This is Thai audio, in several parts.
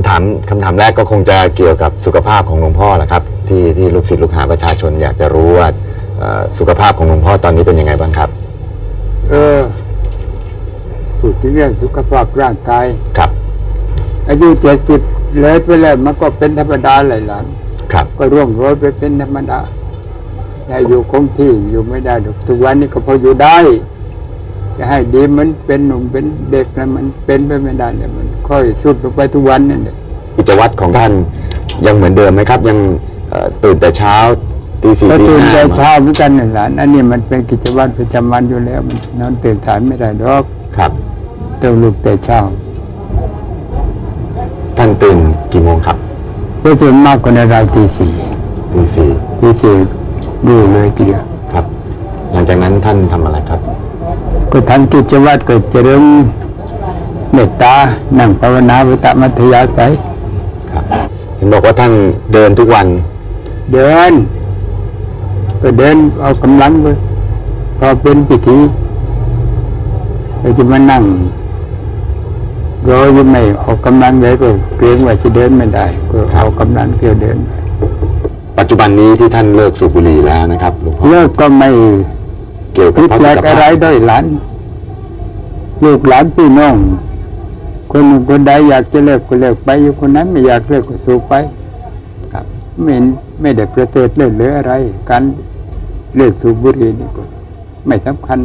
ำถามคำถามแรกก็คงจะเกี่ยวกับสุขภาพของหลวงพ่อแหละครับ ที่ที่ลูกศิษย์ลูกหาประชาชนอยากจะรู้ว่าเอ่อสุขภาพของหลวงพ่อตอนนี้เป็นยังไงบ้างครับเออพูดถึงเรื่องสุขภาพร่างกาย ครับอายุเจ็ดสิบเลยไปแล้วมันก็เป็นธรรมดาหลายหลานครับก็ร่วงโรยไปเป็นธรรมดาแต่อยู่คงที่อยู่ไม่ได้หรอกทุกวันนี้ก็พออยู่ได้ จะให้ดีมันเป็นหนุ่มเป็นเด็กนะมันเป็นไปไม่ได้เนี่ยมัน ค่อยสุดลงไปทุกวันนั่นแหละกิจวัตรของท่านยังเหมือนเดิมไหมครับ ยังเอ่อตื่นแต่เช้าตีสี่ก็ตีตื่นห้าแต่มาเช้าเหมือนกันนี่หลานอันนี้มันเป็นกิจวัตรประจำวันอยู่แล้วมันนอนตื่นสายไม่ได้ดอกครับต้องลุกแต่เช้าท่านตื่นกี่โมงครับเพื่อส่วนมากคนเราวตีสี่ตีสี่ตีสี่ดูเลยทีเดียว ครับ หลังจากนั้นท่านทำอะไรครับ ก็ทำกิจวัตรก็เจริญ เมตตานั่งภาวนาวิตามัธยาศัยครับเห็นบอกว่าท่านเดินทุกวัน เดินก็เดินเอากำลังไปพอเป็นพิธีเราจะมานั่งรอยังไม่ออกกำลังเลยก็เกรงว่าจะเดินไม่ได้ก็เอากำลังเที่ยวเดินไปปัจจุบันนี้ที่ท่านเลิกสูบบุหรี่แล้วนะครับหลวงพ่อเลิกก็ไม่เกี่ยวกับคิดพระแปลสุกขอะภาไรพด้วยหลานลูกหลานพี่น้อง คนหนึ่งคนใดอยากจะเลิกก็เลิกไปอยู่คนนั้นไม่อยากเลิกก็สู้ไปครับไม่เห็นไม่ได้ประเสริฐเลิศหรืออะไร การเลิกสูบบุหรี่นี่ก็ไม่สำคัญ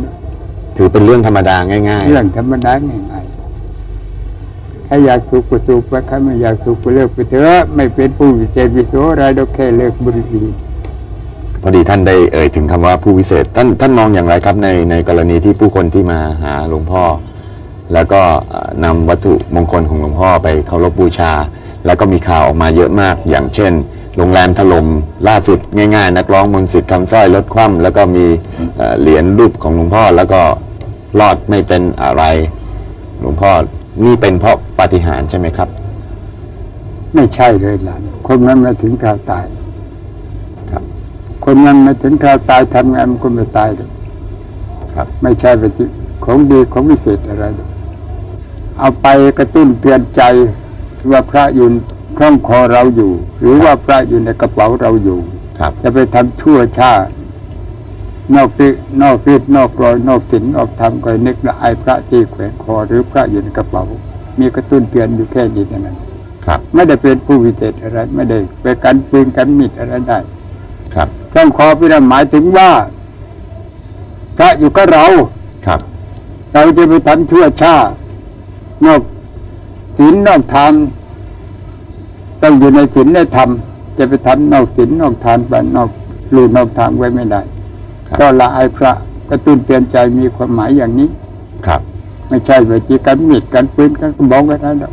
ถือเป็นเรื่องธรรมดาง่ายเรื่องธรรมดาง่ายๆใครอยากสูบก็สูบไปใครไม่อยากสูบก็เลิกไปเถอะไม่เป็นผู้วิเศษวิโสอะไรเราแค่เลิกบุหรี่ๆพอดีท่านได้เอ่ยถึงคำว่าผู้วิเศษท่านท่านมองอย่างไรครับในในกรณีที่ผู้คนที่มาหาหลวงพ่อ แล้วก็เอ่อนำวัตถุมงคลของหลวงพ่อไปเคารพบูชา แล้วก็มีข่าวออกมาเยอะมาก อย่างเช่น โรงแรมถล่มล่าสุดง่ายๆ นักร้องมนต์สิทธิ์คำสร้อยลดคว่ำแล้วก็มีเอ่อเหรียญรูปของหลวงพ่อแล้วก็รอดไม่เป็นอะไร หลวงพ่อนี่เป็นเพราะปาฏิหาริย์ใช่ไหมครับ ไม่ใช่เลยหลานคนมันมาถึงคราวตายครับ คนมันมาถึงคราวตายทำงานมันก็ไม่ตายหรอกครับไม่ใช่ไปที่ของดีของวิเศษอะไรหรอก เอาไปกระตุ้นเตือนใจว่าพระอยู่คล้องคอเราอยู่ หรือว่าพระอยู่ในกระเป๋าเราอยู่ครับจะไปทำชั่วชาตินอกรินอกฤทธิ์นอกรอยนอกศีลนอกธรรมก็นึกละอายพระที่แขวนคอ หรือพระอยู่ในกระเป๋า มีกระตุ้นเตือนอยู่แค่นี้เท่านั้นครับ ไม่ได้เป็นผู้วิเศษอะไร ไม่ได้ไปกันปืนกันมีดอะไรได้ ครับต้องขอพิจารณาหมายถึงว่า พระอยู่กับเราครับ เราจะไปทำชั่วชาติ นอกศีลนอกธรรมต้องอยู่ในศีลในธรรมจะไปทำนอกศีลนอกทานไปนอกลูนอกทางไว้ไม่ได้ครับก็ละอายพระกระตุ้นเตือนใจมีความหมายอย่างนี้ ครับ ไม่ใช่ไปจีกันมีดกันปืนกันกระบอกกันนะ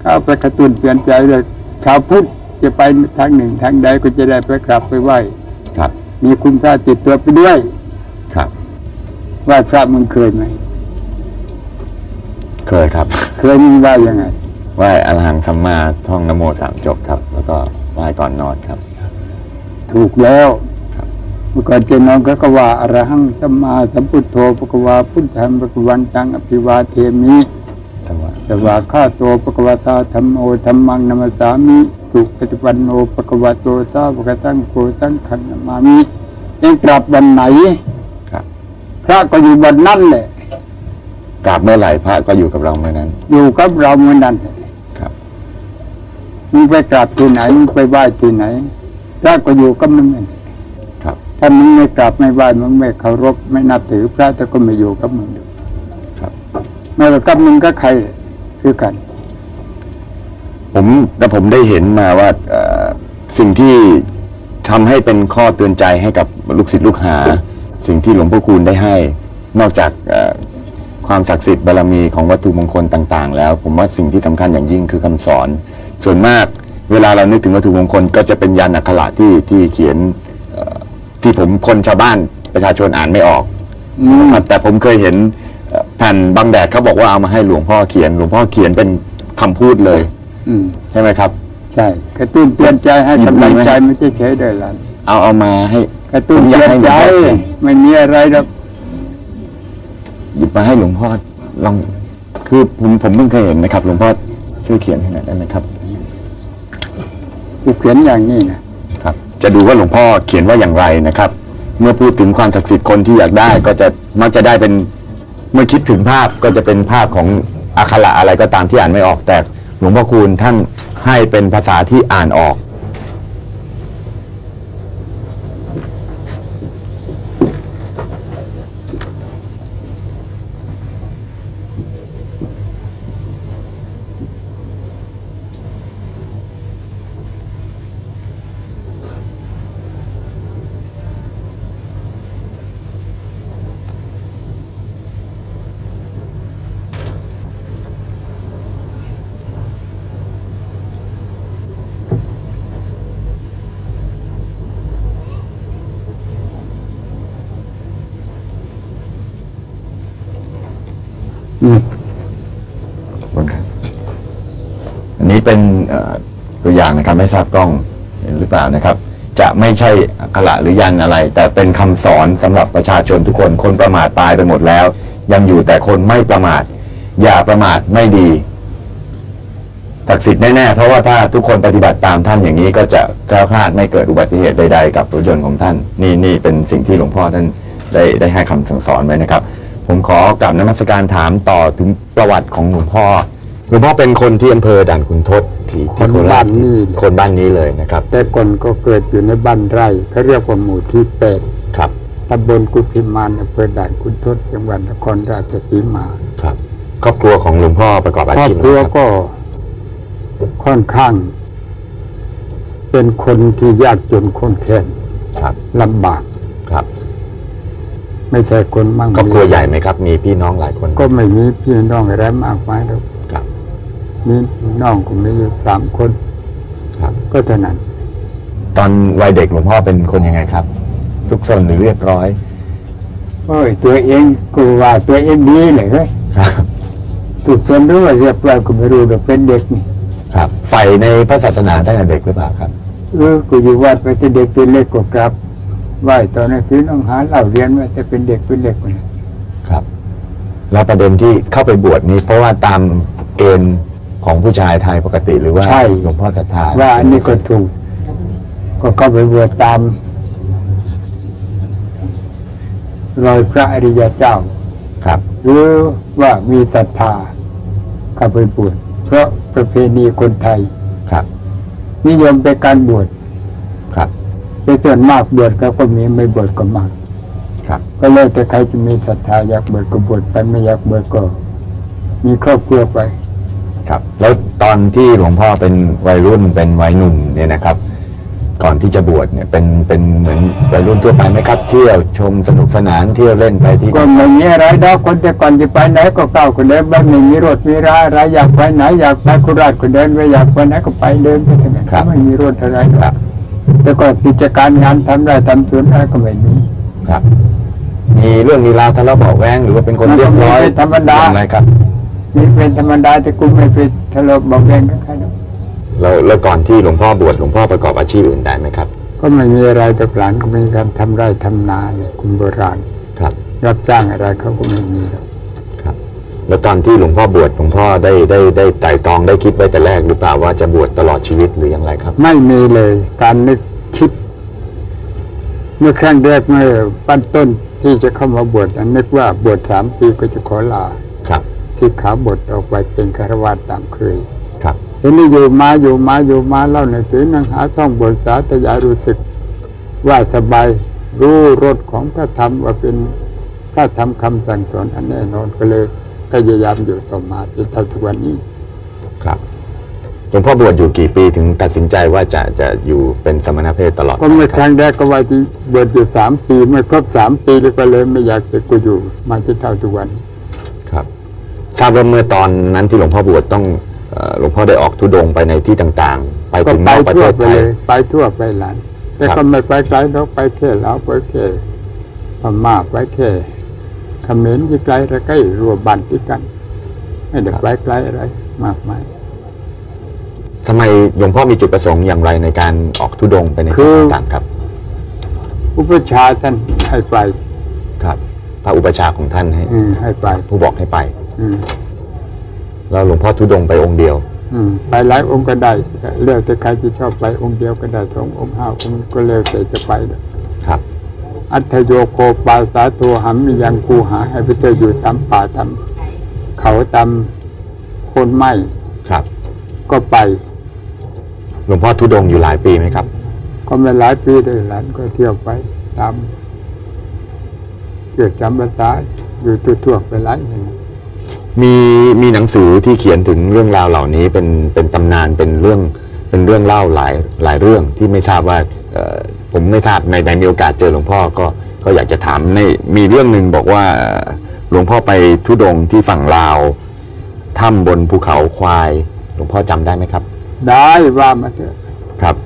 ก็เอาไปกระตุ้นเตือนใจเลยชาวพุทธจะไปทางหนึ่งทางใดก็จะได้ไปกราบไปไหว้ครับ มีคุณพระติดตัวไปด้วย ครับไหว้พระมึงเคยไหม เคยครับ เคยมึงไหว้ยังไง ไหว้อรหังสัมมาท่องนโมสามจบครับ แล้วก็ไหว้ก่อนนอนครับ ถูกแล้วครับเมื่อก่อนจะนอนก็กว่าอรหังสัมมาสัมพุทโธปะกวาพุทธังปะกวันตังอภิวาเทมิสวัสดีสวาข้าโตปะกวาตาธรรมโอธรรมังนัมสสามิสุปฏิปันโนปะกวาโตสาวกตังโกสังขันนามามิเองกลับวันไหนครับพระก็อยู่วันนั้นแหละ กราบเมื่อไหร่พระก็อยู่กับเราเมื่อนั้น อยู่กับเราเมื่อนั้นแหละครับมึงไปกราบที่ไหนมึงไปไหว้ที่ไหนพระก็อยู่กับมึงนั่นแหละครับ ถ้ามึงไม่กราบไม่ไหว้มึงไม่เคารพไม่นับถือพระแต่ก็ไม่อยู่กับมึงด้วยครับไม่ว่ากับมึงก็ใครคือกัน ผมแต่ผมได้เห็นมาว่าเอ่อสิ่งที่ทำให้เป็นข้อเตือนใจให้กับลูกศิษย์ลูกหา สิ่งที่หลวงพ่อคูณได้ให้ นอกจากเอ่อ ความศักดิ์สิทธิ์บารมีของวัตถุมงคลต่างๆ แล้ว ผมว่าสิ่งที่สำคัญอย่างยิ่งคือคำสอน ส่วนมากเวลาเรานึกถึงวัตถุมงคลก็จะเป็นยันอักขระที่ที่เขียนเอ่อที่ผมคนชาวบ้านประชาชนอ่านไม่ออกอืมนะครับแต่ผมเคยเห็นเอ่อแผ่นบางแดดเขาบอกว่าเอามาให้หลวงพ่อเขียน หลวงพ่อเขียนเป็นคำพูดเลย อืมใช่ไหมครับ ใช่กระตุ้นเตือนใจให้หยิบกำลังมือไหมใจไม่ใช่เฉยๆเดินหลันเอาเอามาให้กระตุ้นผมอยากเตือนให้หลวใจงพ่อเขียนไม่มีอะไรหรอก หยิบมาให้หลวงพ่อลองคือผมผมเพิ่งเคยเห็นนะครับ หลวงพ่อช่วยเขียนให้หน่อยได้ไหมครับกูเขียนอย่างนี้นะครับ จะดูว่าหลวงพ่อเขียนว่าอย่างไรนะครับ เมื่อพูดถึงความศักดิ์สิทธิ์คนที่อยากได้ ก็จะมักจะได้เป็นเมื่อคิดถึงภาพก็จะเป็นภาพของอักขระอะไรก็ตามที่อ่านไม่ออกแต่หลวงพ่อคูณท่านให้เป็นภาษาที่อ่านออก ขอบคุณครับ อันนี้เป็นตัวอย่างนะครับไม่ทราบกล้องเห็นหรือเปล่านะครับ จะไม่ใช่อักขระหรือยันอะไร แต่เป็นคำสอนสำหรับประชาชนทุกคนคนประมาทตายไปหมดแล้ว ยังอยู่แต่คนไม่ประมาท อย่าประมาทไม่ดีศักดิ์สิทธิ์แน่ๆ เพราะว่าถ้าทุกคนปฏิบัติตามท่านอย่างนี้ก็จะแคล้วคลาดไม่เกิดอุบัติเหตุใดๆ กับรถยนต์ของท่าน นี่นี่เป็นสิ่งที่หลวงพ่อท่านได้ได้ให้คำสั่งสอนไว้นะครับ ผมขอกลับนมัสการถามต่อถึงประวัติของหลวงพ่อหลวงพ่อเป็นคนที่อำเภอด่านขุนทดที่ที่โคราชคนบ้านนี้เลยนะครับแต่ก่อนก็เกิดอยู่ในบ้านไร่เขาเรียกว่าหมู่ที่แปดครับตำบลกุฎพิมานอำเภอด่านคุณทศจังหวัดนครราชสีมาครับ ครอบครัวของหลวงพ่อประกอบอาครอบชีพครัวอะไรครับก็ค่อนข้าง เป็นคนที่ยากจนคนแค้นครับลำบากครับ ไม่ใช่คนมั่งครอบครัวใหญ่ไหมครับ มีพี่น้องหลายคน ก็ไม่มีพี่น้องอะไรมากมายหรอกครับ มีน้องก็มีอยู่สามคน ครับ ก็เท่านั้น ตอนวัยเด็กหลวงพ่อเป็นคนยังไงครับซุกซนหรือเรียบร้อยโอ้ยตัวเองกูว่าตัวเองดีเลยเฮ้ยครับถูกคนรู้ว่าเรียบร้อยก็ไม่รู้แต่เป็นเด็กนี่ครับใฝ่ในพระศาสนาตั้งแต่เด็กหรือเปล่าครับเออกูอยู่วัดไปแต่เด็กตัวเล็กก็กลับ ไหวตอนนั้นซื้อน้องหาเหล่าเรียนว่าจะเป็นเด็กเป็นเด็กคนนี้ครับ แล้วประเด็นที่เข้าไปบวชนี้ เพราะว่าตามเกณฑ์ของผู้ชายไทยปกติหรือว่าหลวงพ่อศรัทธาว่าอันนี้ก็ถูก ก็เข้าไปบวชตามรอยพระอริยเจ้า ครับ หรือว่ามีศรัทธาเข้าไปบวชเพราะประเพณีคนไทยครับ นิยมเป็นการบวชครับ เป็นส่วนมากบวชเขาก็มีไม่บวชก็มาก ครับ ก็เลยแต่ใครจะมีศรัทธาอยากบวชก็บวชไปไม่อยากบวชก็ มีครอบครัวไป ครับ แล้วตอนที่หลวงพ่อเป็นวัยรุ่นเป็นวัยหนุ่มเนี่ยนะครับ ก่อนที่จะบวชเนี่ยเป็นเป็นเหมือนวัยรุ่นทั่วไปไหมครับเที่ยวชมสนุกสนานเที่ยวเล่นไปที่ก็ไม่มีอะไรดอกคนแต่ก่อนจะไปไหนก็ก้าวก็เดินบ้านไม่มีรถมีราอะไรอยากไปไหนอยากไปโคุราชก็เดินไปอยากไปไหนก็ไปเดินไปเท่านั้นไม่มีรถอะไรหรอ กแต่ก็กิจการงานทำได้ทำสวนอะไรก็ไม่มีครับ มีเรื่องมีราวทะเลาะเบาะแวงหรือว่าเป็นคนมันก็เรียบร้อยเป็นธรรมดา อย่างไรครับนี่เป็นธรรมดาแต่กูไม่ไปทะเลาะเบอกแรงกับใครหรอกแล้วแล้วก่อนที่หลวงพ่อบวชหลวงพ่อประกอบอาชีพอื่นได้ไหมครับ ก็ไม่มีอะไรแต่หลานก็มีการทำไร่ทำนาเนี่ยคุณโบราณ ครับ รับจ้างอะไรเขาก็ไม่มีหรอกครับ แล้วตอนที่หลวงพ่อบวชหลวงพ่อได้ได้ได้ไต่ตองได้คิดไว้แต่แรกหรือเปล่าว่าจะบวชตลอดชีวิตหรืออย่างไรครับ ไม่มีเลยการนึกคิด เมื่อครั้งแรกเมื่อปั้นต้นที่จะเข้ามาบวชนั้นนึกว่าบวชสามปีก็จะขอลาครับที่ขาบทออกไปเป็นคารวาสตามเคยครับทีนี้อยู่มาอยู่มาอยู่มาเล่าในถือนังหาท่องบทสาธยายรู้สึกว่าสบายรู้รสของพระธรรมว่าเป็นพระธรรมคำสั่งสอนอันแน่นอนก็เลย พยายามอยู่ต่อมาจนเท่าทุกวันนี้ ครับหลวงพ่อบวชอยู่กี่ปีถึงตัดสินใจว่าจะจะอยู่เป็นสมณเพศตลอดก็เมื่อไปครั้งแรกก็ว่าที่บวชอยู่สามปีเมื่อครบสามปีแล้วก็เลยไม่อยากจะกูอยู่มาที่เท่าทุกวันนี้ครับ ทราบว่าเมื่อตอนนั้นที่หลวงพ่อบวชต้องเอ่อหลวงพ่อได้ออกทุดงค์ไปในที่ต่างๆ ไปก็ถึงไปนอกประทั่เทวศไปไทเลยยไปทั่วไปหลานแต่ครับก็ไม่ไปไกลหรอกไปแค่ลาวไปแค่พม่าไปแค่เข มรที่ไกลแล้วก็รัวบันที่กัน ไม่ได้ไปไกลอะไรมากมายทำไมหลวงพ่อมีจุดประสงค์อย่างไรในการออกทุดงค์ไปในคืที่อต่างๆครับ อุปชฌาย์ท่านให้ไป ครับ พระอุปชฌาย์ของท่านให้อืมให้ไป ผู้บอกให้ไปอืมแล้วหลวงพ่อทุดงค์ไปองค์เดียว อืมไปหลายองค์ก็ได้เลือกแต่ใครที่ชอบไปองค์เดียวก็ได้สององค์ห้าองค์ก็เลือกแต่จะไปเลยครับ อัตโยโกปาสาโทหัมมิยังกูหาให้ไปเจออยู่ตามป่าตามเขาตามโคนไม้ครับ ก็ไปหลวงพ่อทุดงค์อยู่หลายปีไหมครับ ก็ไม่หลายปีเลยหลานก็เที่ยวไปตามเกิดจำภาษาอยู่ทั่วๆไปหลายแห่งมีมีหนังสือที่เขียนถึงเรื่องราวเหล่านี้เป็นเป็นตำนานเป็นเรื่อง เป็นเรื่องเล่าหลายหลายเรื่องที่ไม่ทราบว่าเอ่อผมไม่ทราบในในมีโอกาสเจอหลวงพ่อก็ก็อยากจะถามในมีเรื่องหนึ่งบอกว่าหลวงพ่อไปทุดงค์ที่ฝั่งลาวถ้ำบนภูเขาควายหลวงพ่อจำได้ไหมครับ ได้ว่ามาเถอะครับ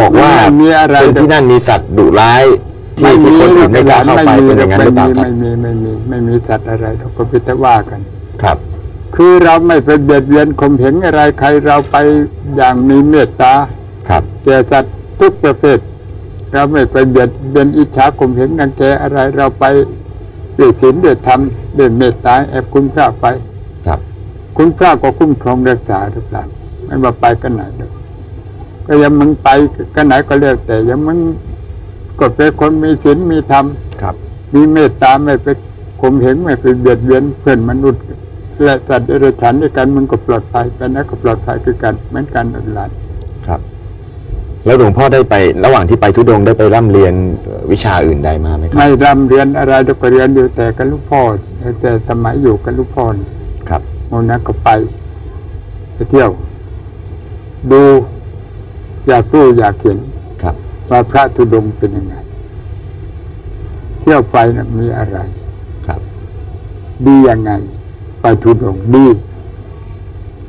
บอกว่าไม่มีอะไรเป็นที่นั่นมีสัตว์ดุร้ายที่ที่คนอื่นไม่กล้าเข้าไปเป็นอย่างนั้นหรือเปล่าครับไม่มีไม่มีไม่มีสัตว์อะไรเราก็พิจารว่ากันครับ คือเราไม่ไปเบียดเบียนข่มเหงอะไรใครเราไปอย่างมีเมตตาครับแก่สัตว์ทุกประเภท เราไม่ไปเบียดเบียนอิจฉาข่มเหงนังแกอะไรเราไปด้วยศีลด้วยธรรมด้วยเมตตาแอบคุณพระไป ครับ คุณพระก็คุ้มครองรักษาหรือเปล่าไม่ว่าไปกันไหนเด้อก็ยังมึงไปกันไหนก็เรียกแต่ยังมึงก็เป็นคนมีศีลมีธรรมครับ มีเมตตาไม่ไปข่มเหงไม่ไปเบียดเบียนเพื่อนมนุษย์ และสัตว์เดรัจฉานด้วยกันมันก็ปลอดภัยไปนะก็ปลอดภัยคือกันเหมือนกันนั่นแหละครับ แล้วหลวงพ่อได้ไประหว่างที่ไปทุดงค์ได้ไปร่ำเรียนเอ่อวิชาอื่นใดมาไหมครับไม่ร่ำเรียนอะไรเราก็เรียนอยู่แต่กับลูกพ่อแต่สมัยอยู่กับลูกพ่อนี่ครับโน่นนะก็ไปไปเที่ยว ดูอยากรู้อยากเห็นครับว่าพระธุดงค์เป็นยังไง เที่ยวไปนะมีอะไร ครับ ดียังไง ไปธุดงค์ดี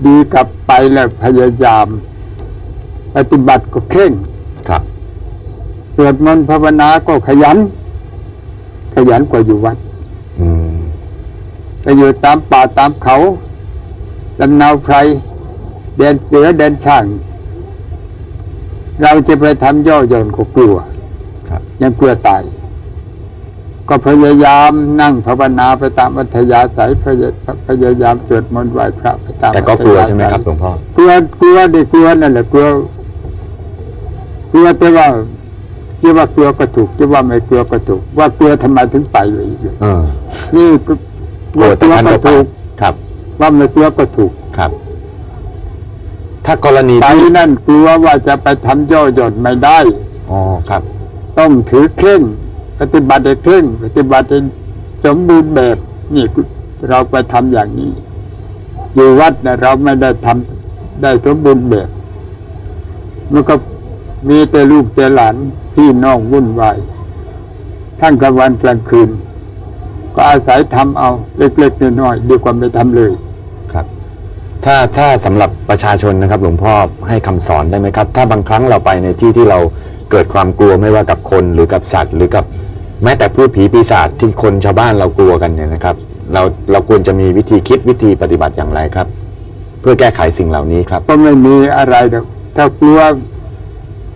ดีกลับไปแล้วพยายาม ปฏิบัติก็เคร่งครับสวดมนต์ภาวนาก็ขยัน ขยันกว่าอยู่วัดอืมไปอยู่ตามป่าตามเขาลำนาวไพรเดินเสือเดินช่าง เราจะไปทำย่อหย่อนก็กลัวครับยังกลัวตาย ก็พยายามนั่งภาวนาไปตามอัธยาศัยพยาพยายามสวดมนต์ไหว้พระไปตามแต่ก็กลัวอัธยาศัยใช่ไหมครับหลวงพ่อกลัวกลัวดิกลัวนั่นแหละกลัวกลัวแต่ว่าจะว่ากลัวก็ถูกจะว่าไม่กลัวก็ถูก ว่ากลัวทำไมถึงไปอยู่อีกเออนี่ก็กลัวแต่ว่าท่านก็ก็ไปถูกครับ ว่าไม่กลัวก็ถูกครับ ถ้ากรณีไปที่นั่นกลัวว่าจะไปทำย่อหย่อนไม่ได้อ๋อครับ ต้องถือเคร่ง ปฏิบัติให้เคร่งปฏิบัติให้สมบูรณ์แบบนี่เราไปทำอย่างนี้ อยู่วัดนะเราไม่ได้ทำได้สมบูรณ์แบบมันก็มีแต่ลูกแต่หลานพี่น้องวุ่นวายทั้งกลางวันกลางคืน ก็อาศัยทำเอาเล็กๆน้อยๆดีกว่าไม่ทำเลยครับ ถ้าถ้าสำหรับประชาชนนะครับ หลวงพ่อให้คำสอนได้ไหมครับ ถ้าบางครั้งเราไปในที่ที่เราเกิดความกลัวไม่ว่ากับคนหรือกับสัตว์ หรือกับ แม้แต่พูดผีปีศาจที่คนชาวบ้านเรากลัวกันเนี่ยนะครับ เราเราควรจะมีวิธีคิดวิธีปฏิบัติอย่างไรครับ เพื่อแก้ไขสิ่งเหล่านี้ครับ ก็ไม่มีอะไรหรอกถ้ากลัว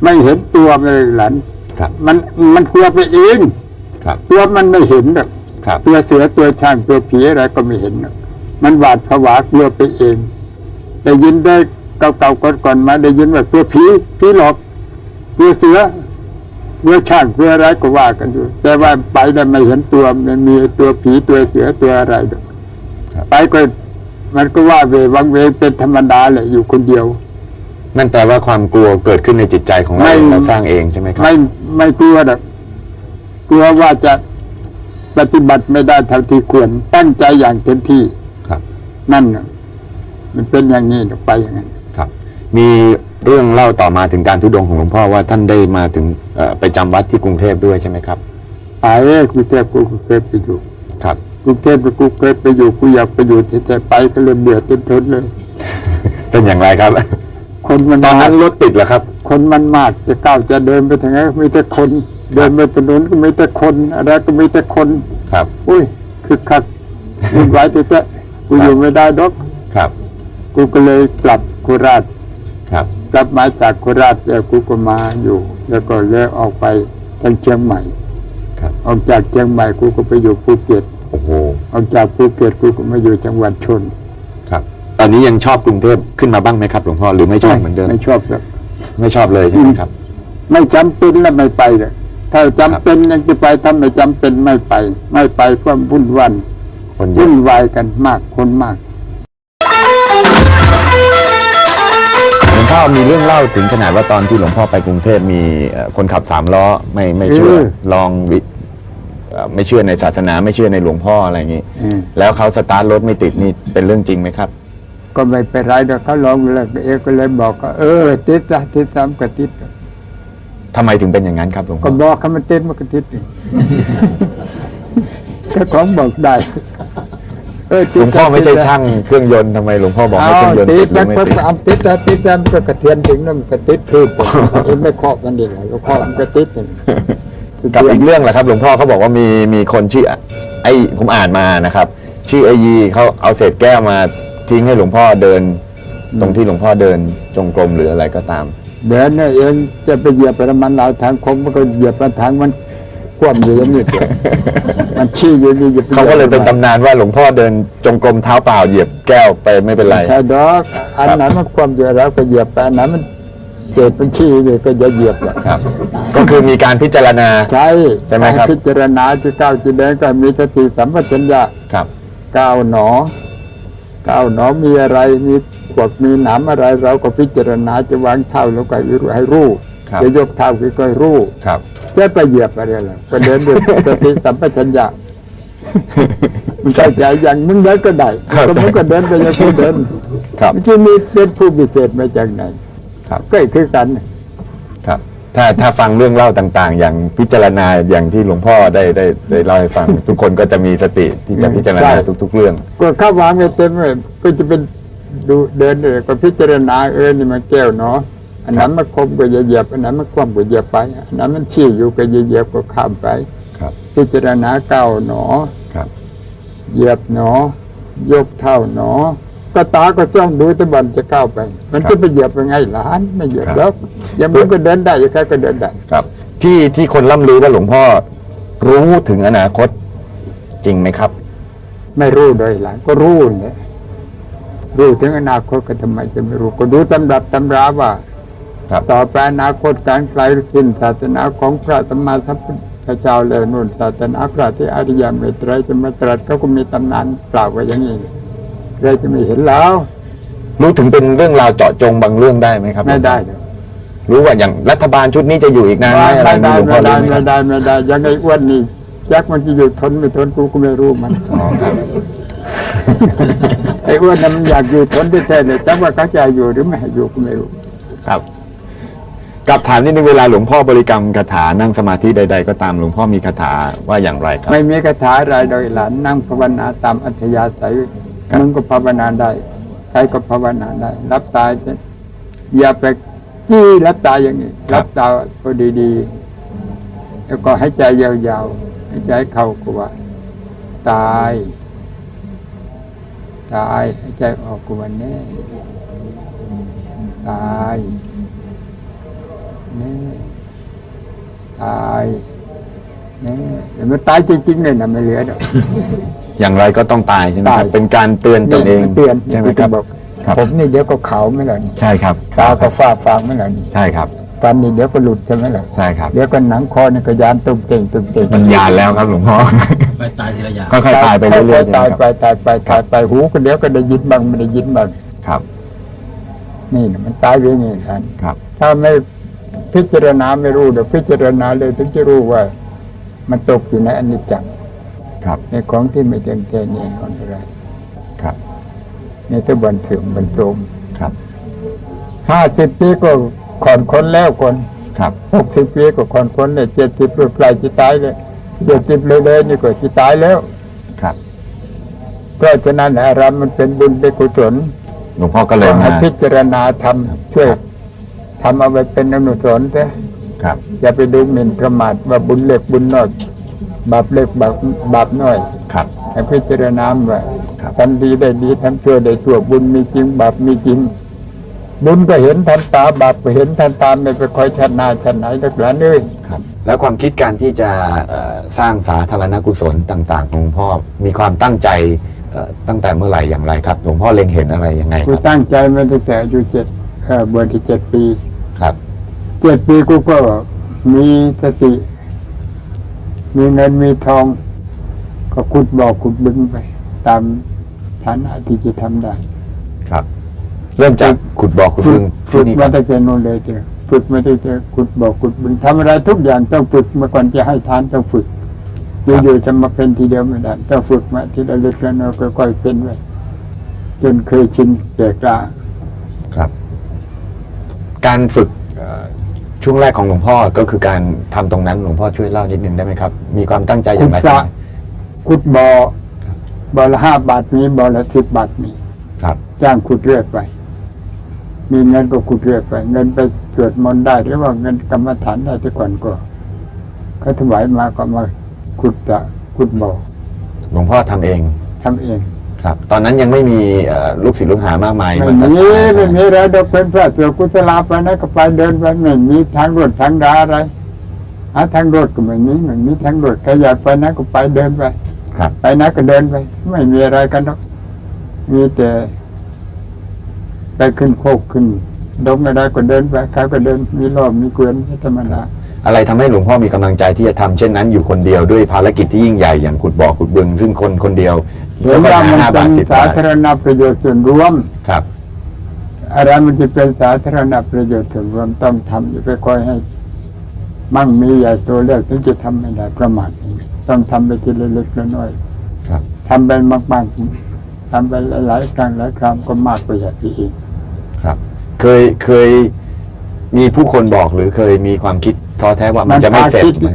ไม่เห็นตัวมันเลยหลานครับ มันมันกลัวไปเองครับ ตัวมันไม่เห็นหรอกครับ ตัวเสือตัวช้างตัวผีอะไรก็ไม่เห็นหรอกมันหวาดผวากลัวไปเองได้ยินได้เก่าๆก่อนๆมาได้ยินว่าตัวผีผีหลอกตัวเสือ ตัวช้างตัวอะไรก็ว่ากันอยู่ แต่ว่าไปแล้วไม่เห็นตัวมันมีตัวผีตัวเสือตัวอะไรหรอกครับไปก็มันก็ว่าเววังเวงเป็นธรรมดาแหละอยู่คนเดียว นั่นแปลว่าความกลัวเกิดขึ้นในจิตใจของเราไม่เองเราสร้างเองใช่ไหมครับไม่ไม่กลัวหรอกกลัวว่าจะปฏิบัติไม่ได้เท่าที่ควรตั้งใจอย่างเต็มที่ครับ นั่นน่ะมันเป็นอย่างนี้ไปอย่างนั้นครับ มี เรื่องเล่าต่อมาถึงการทุดงค์ของหลวงพ่อว่าท่านได้มาถึงเอ่อไปจำวัดที่กรุงเทพด้วยใช่ไหมครับไปกรุงเทพกูเคยไปอยู่ครับกรุงเทพกูเคยไปอยู่กูอยากไปอยู่แต่ไปก็เลยเบื่อจนทนเลย เป็นอย่างไรครับ คนมันตอนมานั้นกรถติดเหรอครับ คนมันมากจะก้าวจะเดินไปทางไหนมีแต่คน เดินไปถนนก็มีแต่คนอะไรก็มีแต่คนครับ อุ้ยคือคักวุ่นวายแต่แต่กูอยู่ไม่ได้ดอกครับ กูก็เลยกลับโคราชครับ กลับมาจากโคราชแล้วกูก็มาอยู่ แล้วก็เลิกออกไปทางเชียงใหม่ครับออกจากเชียงใหม่กูก็ไปอยู่ภูเก็ตโอ้โหออกจากภูเก็ตกูก็มาอยู่จังหวัดชน ครับ ตอนนี้ยังชอบกรุงเทพขึ้นมาบ้างไหมครับหลวงพ่อหรือไม่ชอบเหมือนเดิมไม่ชอบครับไม่ชอบเลยใช่ไหมครับ ไม่จำเป็นแล้วไม่ไปเลยถ้าจำเป็นยังจะไปถ้าไม่จำเป็นไม่ไป ไม่ไปเพราะวุ่นวันคนเยวุ่อะนวายกันมากคนมาก หลวงพ่อมีเรื่องเล่าถึงขนาดว่าตอนที่หลวงพ่อไปกรุงเทพมีเอ่อคนขับสามล้อไม่ไม่เชื่อเออลองวิเอ่อไม่เชื่อในศาสนาไม่เชื่อในหลวงพ่ออะไรอย่างนี้ อืมแล้วเขาสตาร์ทรถไม่ติดนี่เป็นเรื่องจริงไหมครับ ก็ไม่เป็นไรเดี๋ยวเขาลองแล้วเอกก็เลยบอกก็เออติดนะติดตามก็ติด ทำไมถึงเป็นอย่างนั้นครับหลวงพ่ก็อบอกเขามันติดมันก็ติดเจ้าของบอกได้เออหลวงพ่อไม่ใช่ช่างเครื่องยนต์ทำไมหลวงพ่อบอกเอาให้เครื่องยนต์ติติดดหรืแล้อวไม่ก็ติดเอาติดแล้วติดแล้วมันก็กระเทียนถึงแล้วมันก็ติดพืชเองไม่เคาะมันดีเลยเราเคาะมันก็ติดนี่กับอีกเรื่องแหละครับ หลวงพ่อเขาบอกว่ามีมีคนชื่อไอ้ผมอ่านมานะครับ ชื่อไอยีเขาเอาเศษแก้วมาทิ้งให้หลวงพ่อเดิน ตรงที่หลวงพ่อเดินจงกรมหรืออะไรก็ตาม เดินเนี่ยเองจะไปเหยียบไปน้ำมันหลายทางคมมันก็เหยียบไปทางมันค ว่ำอยู่อย่างนี้เดียวมันชี้อยู่นี่อย่าไปเขาก็เลยเป็นตำนานว่าหลวงพ่อเดินจงกรมเท้าเปล่าเหยียบแก้วไปไม่เป็นไรใช่ดอกอันไหนมันคว่ำอยู่แล้วก็เหยียบไปอันไหนมันเกิดเป็นชี้นี่ก็จะเหยียบละครับ ก็คือมีการพิจารณาใช่ใช่ไหมครับพิจารณาจะก้าวจะเดินก็มีสติสัมปชัญญะครับก้าวหนอก้าวหนอมีอะไรมีขวกมีหนามอะไรเราก็พิจารณาจะวางเท้าแล้วก็ให้รู้ครับจะยกเท้าก็ให้รู้ครับ จะไปเหยียบอะไรล่ะก็เดินด้วยสติสัมปชัญญะมันใช่ใจอย่างมึงเดินก็ได้ครับก็มึงก็เดินไปอย่างกูเดินครับเมื่อกี้มีเป็นผู้พิเศษมาจากไหนครับก็คือกันครับ ถ้าถ้าฟังเรื่องเล่าต่าง ๆ อย่างพิจารณาอย่างที่หลวงพ่อได้ได้ได้เล่าให้ฟัง ทุกคนก็จะมีสติที่จะพิจารณาทุก ๆ เรื่อง ก็เข้าวางไปเต็มเลยก็จะเป็นดูเดินเลยก็พิจารณาเออนี่มันแก้วเนาะ อันนั้นมันคมก็อย่าเหยียบอันนั้นมันคว่ำก็อย่าไปอันนั้นมันชี้อยู่ก็อย่าเหยียบก็ข้ามไปครับพิจารณาก้าวหนอครับเหยียบหนอ ยกเท้าหนอ ก็ตาก็จ้องดูแตะบอลจะก้าวไป มันครับจะไปเหยียบยังไงหลานไม่เหยียบครับแล้วอย่างมึงก็เดินได้อย่างใครก็เดินได้ครับ ที่ที่คนล่ำลือว่าหลวงพ่อรู้ถึงอนาคตจริงไหมครับ ไม่รู้โดยหลานก็รู้เนี่ยรู้ถึงอนาคตก็ทำไมจะไม่รู้ก็ดูตำรับตำราว่าครับ ต่อไปอนาคตการไกลขึ้นศาสนาของพระสัมมาสัมพุทธเจ้าแล้วนู่นศาสนาพระที่อริยเมตไตรยจะมาตรัสเขาก็มีตำนานกล่าวไว้อย่างนี้ใครจะไม่เห็นแล้ว รู้ถึงเป็นเรื่องราวเจาะจงบางเรื่องได้ไหมครับ ไม่ได้เลยรู้ว่าอย่างรัฐบาลชุดนี้จะอยู่อีกนานไหมอะไรไม่ได้นี่หลวงพ่ไม่อได้รู้ไหมคไม่รับได้ไม่ได้ยังไงอ้วนนี่แจ็คมันจะอยู่ทนไม่ทนกูก็ไม่รู้มันอ๋อครับไอ้อ้วนนั้นมันอยากอยู่ทนแท้ๆเลยจักว่าเขาจะอยู่หรือไม่ให้อยู่ก็ไม่รู้ ครับ กับถามนิดนึงเวลาหลวงพ่อบริกรรมคาถานั่งสมาธิใด ๆ ก็ตามหลวงพ่อมีคาถาว่าอย่างไรครับ ไม่มีคาถาอะไรโดยหลานนั่งภาวนาตามอัธยาศัยครับ มึงก็ภาวนาได้ ใครก็ภาวนาได้ รับตาเช่นอย่าไปจี้รับตาอย่างนี้ รับตาพอดีๆ แล้วก็ให้ใจยาวๆให้ใจเข้าก็ว่า ตาย ตายให้ใจออกก็ว่าแน่ ตาย แน่ตายแน่แต่มันตายจริงๆเลยนะไม่เหลือดอก อย่างไรก็ต้องตายใช่ไหมครับตายเป็นการเตือนตนเองเตือนใช่ไหมครับบอกครับ ผมนี่เดี๋ยวก็ขาวไม่หล่ะนี่ใช่ครับตาก็ฝ้าฟางไม่หล่ะนี่ใช่ครับ ฟันนี่เดี๋ยวก็หลุดใช่ไหมล่ะใช่ครับ เดี๋ยวก็หนังคอนี่ก็ยานตุ้มเต่งตุ้มเต่งมันยานแล้วครับหลวงพ่อ ไปตายทีละอย่าง ค่อยๆตายไปเรื่อยๆใช่ไหมตายครับไปตายไปตายไปหูก็เดี๋ยวก็ได้ยินบ้างไม่ได้ยินบ้างครับ นี่นะมันตายไปอย่างนี้ท่านครับ ถ้าไม่ พิจารณาไม่รู้เดี๋ยวพิจารณาเลยถึงจะรู้ว่า มันตกอยู่ในอนิจจังครับในของที่ไม่แจ้งแท้แน่นอนอะไรครับในตะบันเสื่อมบันโทมครับห้าสิบปีก็ขอนคนแล้วคนครับหกสิบปีก็ขอนคนเลยเจ็ดสิบก็ใกล้จะตายเลยเจ็ดสิบเลยเลยนี่ก็จะตายแล้วครับเพราะฉะนั้นอารามมันเป็นบุญเป็นกุศลหลวงพ่อก็เลยให้มาพิจารณาทำช่วย ทำเอาไว้เป็นอนุสรณ์เถอะครับ อย่าไปดูหมิ่นประมาทว่าบุญเล็กบุญน้อยบาปเล็กบาปบาปน้อยครับให้พิจารณาว่าครับทำดีได้ดีทำชั่วได้ชั่วบุญมีจริง บาปมีจริง บุญก็เห็นทันตาบาปก็เห็นทันตาไม่ไปคอยชันนาชันไหนนักหลานเอ้ยครับ แล้วความคิดการที่จะเอ่อสร้างสาธารณกุศลต่างๆของหลวงพ่อมีความตั้งใจเอ่อตั้งแต่เมื่อไหร่อย่างไรครับหลวงพ่อเล็งเห็นอะไรยังไงคกูรับตั้งใจมาตั้งแต่อายุเจ็ดเอ่อบวชที่เจ็ดปี ครับเจ็ดปีกูก็มีสติ มีเงินมีทอง ก็ขุดบ่อขุดบึงไป ตามฐานะที่จะทำได้ ครับ เริ่มจากขุดบ่อขุดฝึบึกงฝึที่กนี่คมารับตั้งแต่โน่นเลยเจอฝึกมาตั้งแต่ขุดบ่อขุดบึงทำอะไรทุกอย่างต้องฝึกมาก่อนจะให้ทานต้องฝึกอยู่ๆจะมาเป็นทีเดียวไม่ได้ต้องฝึกมาทีละเล็กละน้อยค่อยๆเป็นไว้จนเคยชินแก่กล้าครับ การฝึกเอ่อช่วงแรกของหลวงพ่อก็คือการทำตรงนั้นหลวงพ่อช่วยเล่านิดนึงได้ไหมครับ มีความตั้งใจอย่างไรขุดสระขุดบ่อบ่อละห้าบาทมีบ่อละสิบบาทมีครับจ้างขุดเรื่อยไปมีเงินก็ขุดเรื่อยไปเงินไปเกิดมนต์ได้หรือว่าเงินกรรมฐานได้แต่ก่อนก็เขาถวายมาก็มาขุดจะขุดบ่อหลวงพ่อทำเองทำเอง ครับตอนนั้นยังไม่มีเอ่อลูกศิษย์ลูกหามากมายไม่าศรัทมีธาไม่มีอะไรดอกเป็นพระเสือกุศลาไปนะก็ไปเดินไปไม่มีทางรถทางราอะไรหาทางรถก็ไม่มีไม่มีทางรถใครอยากไปนะก็ไปเดินไป ครับ ไปนะก็เดินไป ไม่มีอะไรกันหรอกมีแต่ไปขึ้นโคกขึ้นดงอะไรก็เดินไปเขาก็เดินมีรอบมีเกวียนธรรมดา อะไรทำให้หลวงพ่อมีกำลังใจที่จะทำเช่นนั้นอยู่คนเดียวด้วยภารกิจที่ยิ่งใหญ่อย่างขุดบ่อขุดบึง ซึ่งคนคนเดียว เห็นว่ามันห้าเป็บาทนสิบสาบาทธารณประโยชน์ส่วนรวมครับอะไรมันจะเป็นสาธารณประโยชน์ส่วนรวมต้องทำอย่าไปคอยให้ มั่งมีใหญ่โตัวเลือกถึงจะทำไม่ได้ประมาทอย่างนี้ต้องทำไปทีละเล็กละน้อยครับทำไปมากๆทำไปหลายๆครั้งหลายครั้งก็มากกว่าอย่างที่อีกครับ เคยเคยมีผู้คนบอกหรือเคยมีความคิดท้อแท้ว่ามันจะไม่เสร็จพาคิดไหม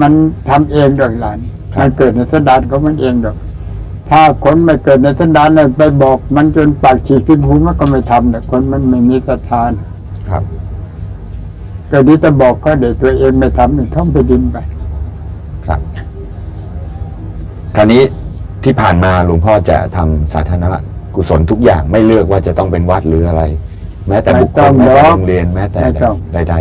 มันทำเองดอกหลานครับมันเกิดในสันดานของมันเองดอก ถ้าคนไม่เกิดในสันดานเลยไปบอกมันจนปากฉีกขึ้นหูมันก็ไม่ทำแต่คนมันไม่มีศรัทธานะครับก็ดีแต่บอกก็เดี๋ยวตัวเองไม่ทำนี่ท่องไปดินไป ครับ คราวนี้ที่ผ่านมาหลวงพ่อจะทำสาธารณกุศลทุกอย่างไม่เลือกว่าจะต้องเป็นวัดหรืออะไร แม้แต่บุคคลไม่แม้ต้องแต่โรงเรียนแม้แต่ไม่ต้อง ใด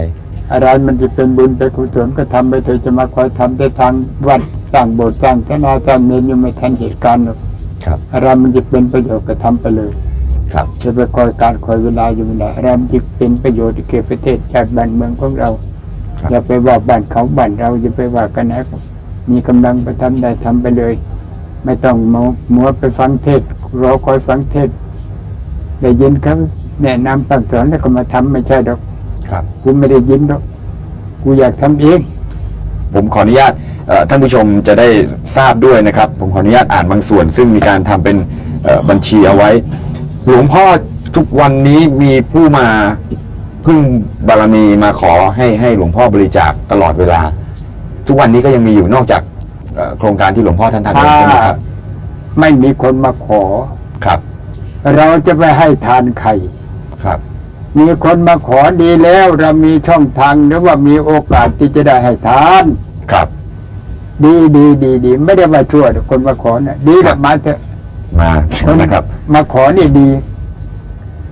อะไรมันจะเป็นบุญเป็นกุศลก็ทำไปเถอะจะมาคอยทำแต่ทางวัด สร้างโบสถ์สร้างศาลาสร้างเมนยังไม่ทันเหตุการณ์หรอกๆครับ อะไรมันจะเป็นประโยชน์ก็ทำไปเลย ครับ จะไปคอยการคอยเวลาอยู่ไม่ได้อะไรมันจะเป็นประโยชน์แก่ประเทศชาติบ้านเมืองของเราครับอย่าไปว่าบ้านเขาบ้านเราอย่าไปว่ากันนะครับมีกำลังไปทำได้ทำไปเลย ไม่ต้องมัวมัวไปฟังเทศน์รอคอยฟังเทศน์ได้ยินเขาแนะนำสั่งสอนแล้วก็มาทำไม่ใช่ดอก ครับกูไม่ได้ยินดอก กูอยากทำเอง ผมขออนุญาตเอ่อ ท่านผู้ชมจะได้ทราบด้วยนะครับ ผมขออนุญาตอ่านบางส่วน ซึ่งมีการทำเป็นเอ่อบัญชีเอาไว้ หลวงพ่อทุกวันนี้มีผู้มาพึ่งบารมีมาขอให้ให้หลวงพ่อบริจาคตลอดเวลา ทุกวันนี้ก็ยังมีอยู่นอกจากเอ่อโครงการที่หลวงพ่อท่านทำเองถ้าใช่ไหมครับไม่มีคนมาขอ ครับเราจะไปให้ทานไข่ครับ มีคนมาขอดีแล้ว เรามีช่องทางหรือว่ามีโอกาสที่จะได้ให้ทาน ครับ ดีดีดีดีไม่ได้ว่าชั่วแต่คนมาขอนะดีครัละบมาเถอะมาคนนะครับ มาขอนี่ดี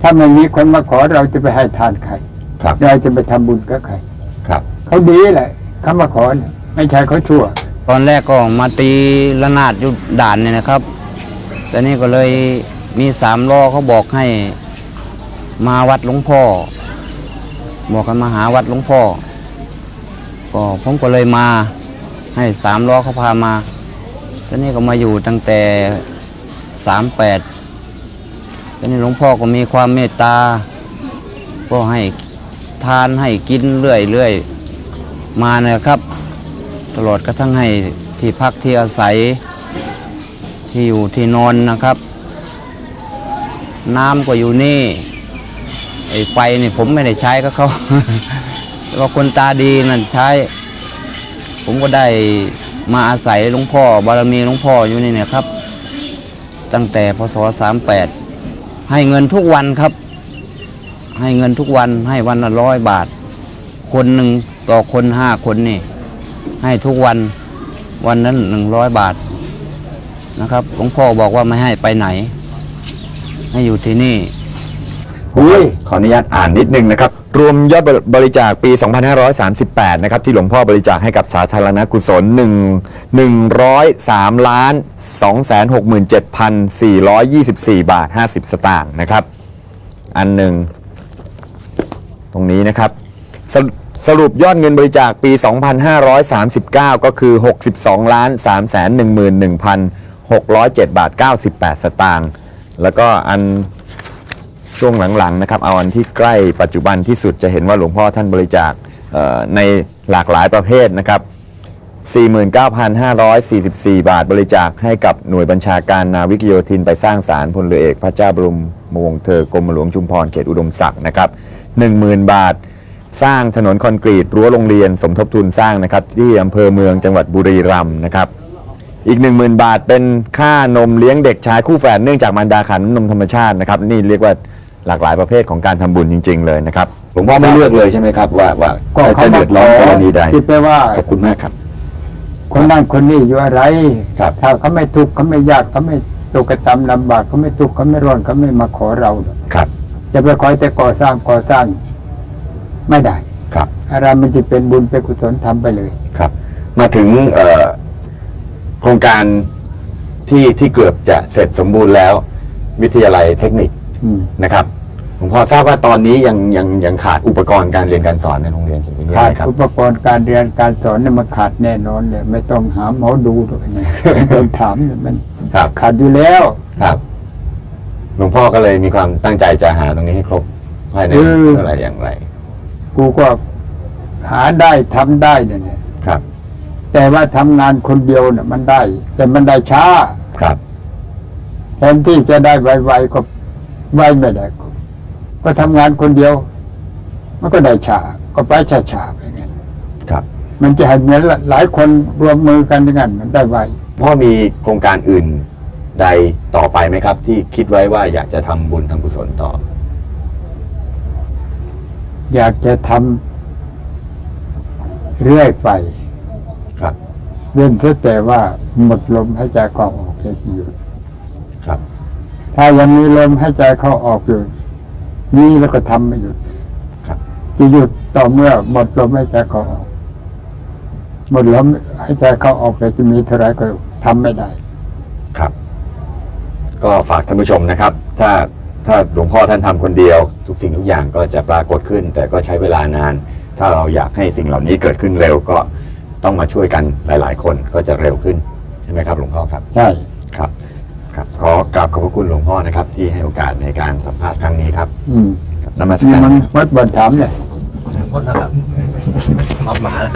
ถ้าไม่มีคนมาขอเราจะไปให้ทานใครครับเราจะไปทำบุญกับใครครับเขาดีแหละเขามาขอนะไม่ใช่เขาชั่ว ตอนแรกก็มาตีระนาดอยู่ด่านเนี่ยนะครับแต่นี่ก็เลยมีสามล้อเขาบอกให้ มาวัดหลวงพ่อ บอกกันมาหาวัดหลวงพ่อ ก็ผมก็เลยมา ให้สามล้อเขาพามาตอนนี้ก็มาอยู่ตั้งแต่สามแปดตอนนี้หลวงพ่อก็มีความเมตตา ก็ให้ทานให้กินเรื่อยๆมานะครับ ตลอดกระทั่งให้ที่พักที่อาศัย ที่อยู่ที่นอนนะครับ น้ำก็อยู่นี่ไอ้ไฟนี่ผมไม่ได้ใช้ก็เขาว่าคนตาดีนั่นใช้ ผมก็ได้มาอาศัยหลวงพ่อบารมีหลวงพ่ออยู่นี่เนี่ยครับ ตั้งแต่พศสามแปดให้เงินทุกวันครับ ให้เงินทุกวันให้วันละร้อยบาท คนหนึ่งต่อคนห้าคนนี่ ให้ทุกวันวันนั้นหนึ่งร้อยบาทนะครับหลวงพ่อบอกว่าไม่ให้ไปไหน ให้อยู่ที่นี่ขออนุญาตอ่านนิดนึงนะครับ รวมยอดบริจาคปี 2538 นะครับ ที่หลวงพ่อบริจาคให้กับสาธารณกุศล1 103ล้าน267,424 บาท 50 สตางค์นะครับ อันหนึ่ง ตรงนี้นะครับสรุสรุปยอดเงินบริจาคปี 2539 ก็คือ 62ล้าน311,607 บาท 98 สตางค์แล้วก็อัน ช่วงหลังๆนะครับเอาอันที่ใกล้ปัจจุบันที่สุดจะเห็นว่าหลวงพ่อท่านบริจาคในหลากหลายประเภทนะครับ 49,544 บาทบริจาคให้กับหน่วยบัญชาการนาวิกโยธินไปสร้างศาลพลเรือเอกพระเจ้าบรมวงศ์เธอกรมหลวงชุมพรเขตอุดมศักดิ์นะครับ10,000 บาทสร้างถนนคอนกรีตรั้วโรงเรียนสมทบทุนสร้างนะครับที่อำเภอเมืองจังหวัดบุรีรัมย์นะครับอีก 10,000 บาทเป็นค่านมเลี้ยงเด็กชายคู่แฝดเนื่องจากมารดาขาดน้ำนมธรรมชาตินะครับนี่เรียกว่า หลากหลายประเภทของการทำบุญจริง ๆ เลยนะครับหลวงพ่อไม่เลือกเลยใช่ไหมครับว่าว่าก็เขาจะมาเดือดร้อนกรณีใดคิดไปว่า ขอบคุณมากครับ คนนั้นคนนี้อยู่อะไร ครับ ถ้าเขาไม่ทุกข์เขาไม่ยากเขาไม่ตกกระตำลำบากเขาไม่ทุกข์เขาไม่ร้อนเขาไม่มาขอเราหรอกครับ จะไปคอยแต่ก่อสร้างก่อสร้างไม่ได้ ครับ อะไรมันจะเป็นบุญเป็นกุศลทำไปเลย ครับ มาถึงเอ่อโครงการที่ที่เกือบจะเสร็จสมบูรณ์แล้ว วิทยาลัยเทคนิคอืม นะครับ หลวงพ่อทราบว่าตอนนี้ยังยังยังขาดอุปกรณ์การเรียนการสอนในโรงเรียนจริงๆขาดครับ อุปกรณ์การเรียนการสอนเนี่ยมันขาดแน่นอนเลยไม่ต้องหาหมอดูหรอกนะไม่ต้องถามเนี่ยมันครับ ขาดอยู่แล้วครับหลวงพ่อก็เลยมีความตั้งใจจะหาตรงนี้ให้ครบภายในเออเท่าไหร่อย่างไร กูก็หาได้ทำได้เนี่ย ครับ แต่ว่าทำงานคนเดียวเนี่ยมันได้ แต่มันได้ช้าครับ แทนที่จะได้ไวๆก็ไวไม่ได้ ก็ก็ทำงานคนเดียว มันก็ได้ช้าก็ไปช้าๆไปงั้นครับ มันจะให้เหมือนหลายคนรวมมือกันอย่างนั้นมันได้ไวพ่อมีโครงการอื่นใดต่อไปไหมครับ ที่คิดไว้ว่าอยากจะทำบุญทำกุศลต่อ อยากจะทำเรื่อยไป ครับ เว้นเสียแต่ว่าหมดลมหายใจเข้าออกจะหยุดครับ ถ้ายังมีลมหายใจเข้าออกอยู่ นี่แล้วก็ทำไม่หยุดครับจะหยุดต่อเมื่อหมดลมหายใจเข้าออก หมดลมหายใจเข้าออกเลยจะมีเท่าไรก็ทำไม่ได้ ครับ ก็ฝากท่านผู้ชมนะครับ ถ้าถ้าหลวงพ่อท่านทำคนเดียว ทุกสิ่งทุกอย่างก็จะปรากฏขึ้น แต่ก็ใช้เวลานาน ถ้าเราอยากให้สิ่งเหล่านี้เกิดขึ้นเร็วก็ต้องมาช่วยกันหลาย ๆ คนก็จะเร็วขึ้นใช่ไหมครับ หลวงพ่อครับ ใช่ครับ ครับขอกราบขอบพระคุณหลวงพ่อนะครับ ที่ให้โอกาสในการสัมภาษณ์ครั้งนี้ครับอืมนมัสนี่การมันวัดบนถามเลยหมดแล้วครับมอบหมาแล้ว